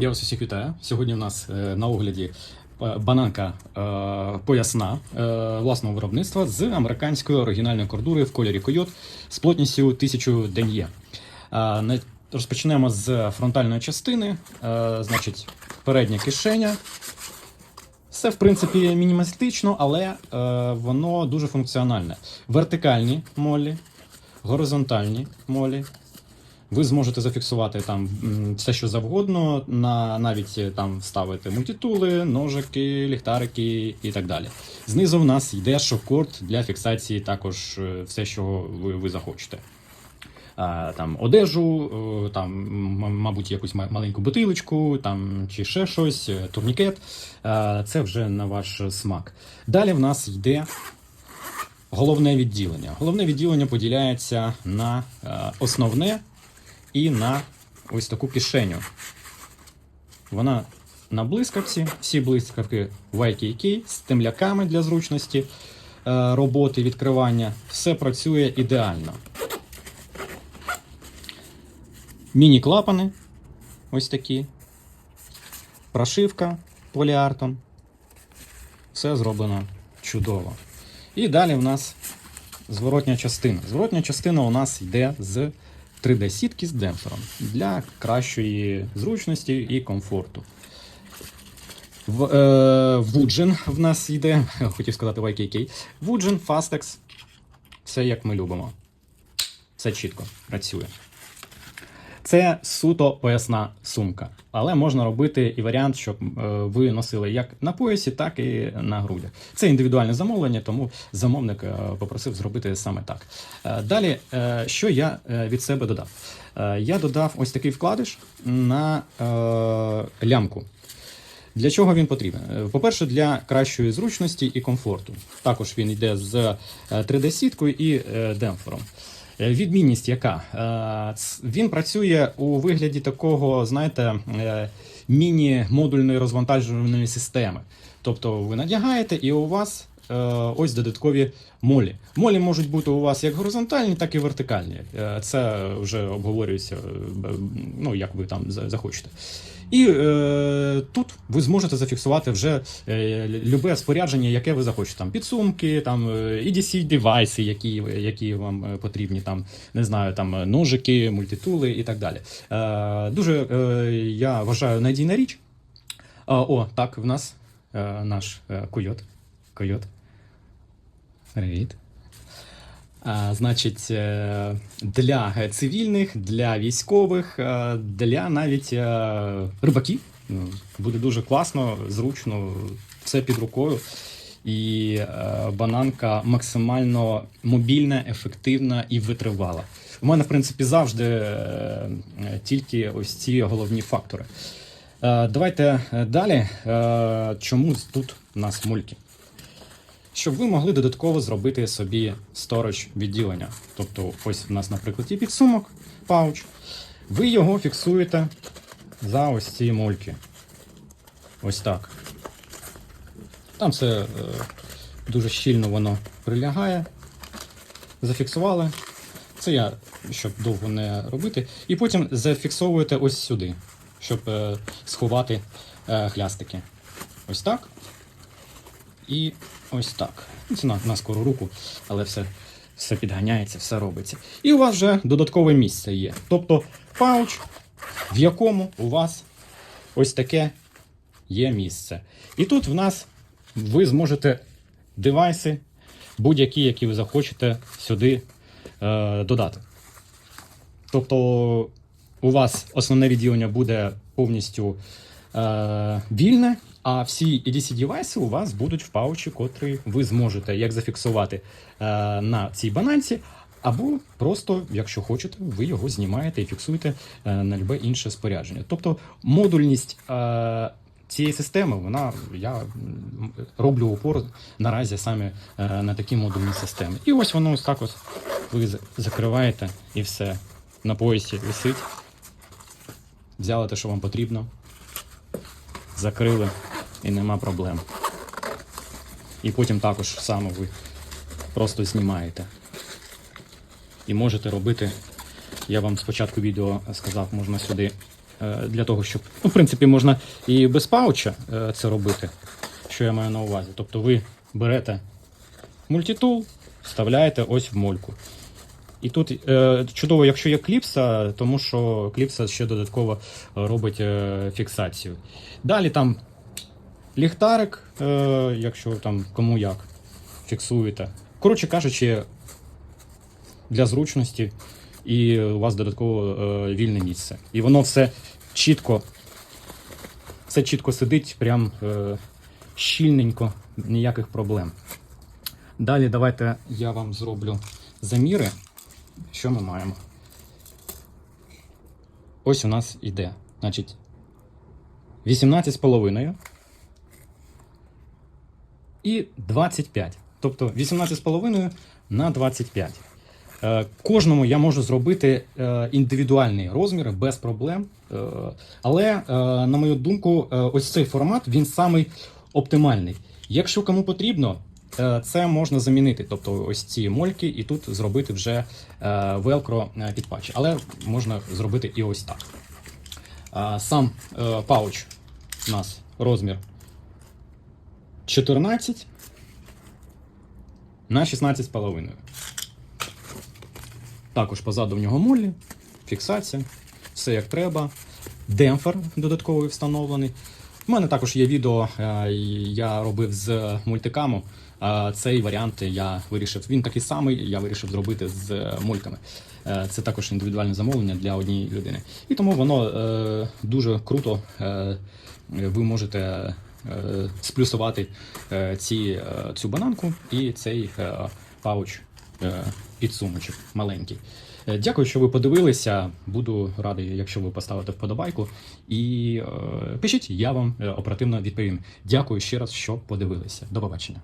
Я вас усіх вітаю. Сьогодні у нас е, на огляді е, бананка е, поясна власного виробництва з американської оригінальної кордури в кольорі койот з плотністю 1000 ден'є. Розпочнемо з фронтальної частини. Значить, передня кишеня. Все, в принципі, мінімалістично, але воно дуже функціональне. Вертикальні молі, горизонтальні молі, ви зможете зафіксувати там все, що завгодно, на навіть е, там вставити мультитули, ножики, ліхтарики і так далі. Знизу в нас йде шокорд для фіксації також е, все, що ви, ви захочете. Там одежу, е, там, мабуть, якусь маленьку бутилочку, там чи ще щось, турнікет. Це вже на ваш смак. Далі в нас йде головне відділення. Головне відділення поділяється на основне і на ось таку кишеню. Вона на блискавці, всі блискавки в YKK з темляками для зручності е, роботи, відкривання. Все працює ідеально. Міні-клапани ось такі. Прошивка поліартон. Все зроблено чудово. І далі в нас зворотня частина. Зворотня частина у нас йде з 3D-сітки з демпфером для кращої зручності і комфорту. В, е, Вуджин в нас йде, хотів сказати YKK. Вуджин, Fastex. Все як ми любимо. Все чітко працює. Це суто поясна сумка. Але можна робити і варіант, щоб е, ви носили як на поясі, так і на грудях. Це індивідуальне замовлення, тому замовник е, попросив зробити саме так. Е, Далі, що я від себе додав? Я додав ось такий вкладиш на лямку. Для чого він потрібен? По-перше, для кращої зручності і комфорту. Також він йде з е, 3D-сіткою і демпфером. Е, Відмінність яка? Е, Він працює у вигляді такого, знаєте, е, міні-модульної розвантажувальної системи. Тобто ви надягаєте, і у вас ось додаткові молі. Молі можуть бути у вас як горизонтальні, так і вертикальні. Це вже обговорюється, ну як ви там захочете. І е, тут ви зможете зафіксувати вже е, любе спорядження, яке ви захочете. Там підсумки, там е, EDC девайси, які, які вам е, потрібні, там не знаю, там е, ножики, мультитули і так далі. Е, дуже е, я вважаю надійна річ. А, о, так, в нас е, наш е, койот. Койот. Привіт. Значить, е, для цивільних, для військових, е, для навіть е, рибаків Ну, буде дуже класно, зручно, все під рукою. І бананка максимально мобільна, ефективна і витривала. У мене, в принципі, завжди тільки ось ці головні фактори. Давайте далі. Чому тут у нас мульки? Щоб ви могли додатково зробити собі сторож відділення. Тобто, ось у нас, наприклад, є підсумок, пауч. Ви його фіксуєте за ось ці мольки. Ось так. Там все е, дуже щільно воно прилягає. Зафіксували. Це я, щоб довго не робити. І потім зафіксовуєте ось сюди, щоб е, сховати е, хлястики. Ось так. І ось так. Ну, Це на, на скору руку, але все, все підганяється, все робиться. І у вас вже додаткове місце є. Тобто пауч, в якому у вас ось таке є місце. І тут в нас ви зможете девайси, будь-які, які ви захочете сюди е, додати. Тобто у вас основне відділення буде повністю е, вільне, а всі EDC девайси у вас будуть в паучі, котрий ви зможете як зафіксувати е, на цій бананці, або просто, якщо хочете, ви його знімаєте і фіксуєте е, на любе інше спорядження. Тобто модульність е, цієї системи, вона я роблю упор наразі саме е, на такі модульні системи. І ось воно ось так ось ви закриваєте і все. На поясі висить. Взяли те, що вам потрібно, закрили і нема проблем. І потім також саме ви просто знімаєте. І можете робити, я вам спочатку відео сказав, можна сюди е, для того, щоб. Ну, в принципі, можна і без пауча е, це робити, що я маю на увазі. Тобто ви берете мультитул, вставляєте ось в мольку. І тут е, чудово, якщо є кліпса, тому що кліпса ще додатково робить е, фіксацію. Далі там ліхтарик, е, якщо там кому як фіксуєте. Коротше кажучи, для зручності, і у вас додатково е, вільне місце. І воно все чітко, все чітко сидить, прям е, щільненько, ніяких проблем. Далі давайте я вам зроблю заміри. Що ми маємо? Ось у нас іде. Значить, 18,5 і 25. Тобто 18,5 на 25. Е, Кожному я можу зробити е, індивідуальні розміри без проблем. Е, Але, на мою думку, ось цей формат він самий оптимальний. Якщо кому потрібно, це можна замінити. Тобто ось ці мольки, і тут зробити вже е, велкро е, під патчі. Але можна зробити і ось так. Сам е, пауч у нас розмір 14 на 16,5. Також позаду в нього молі, фіксація, все як треба. Демпфер додатковий встановлений. У мене також є відео, е, я робив з мультикаму. Е, Цей варіант я вирішив. Він такий самий, я вирішив зробити з мольками. Е, Це також індивідуальне замовлення для однієї людини. І тому воно дуже круто. Ви можете сплюсувати ці, цю бананку і цей пауч підсумочок маленький. Е, Дякую, що ви подивилися. Буду радий, якщо ви поставите вподобайку. І е, пишіть, я вам е, оперативно відповім. Дякую ще раз, що подивилися. До побачення.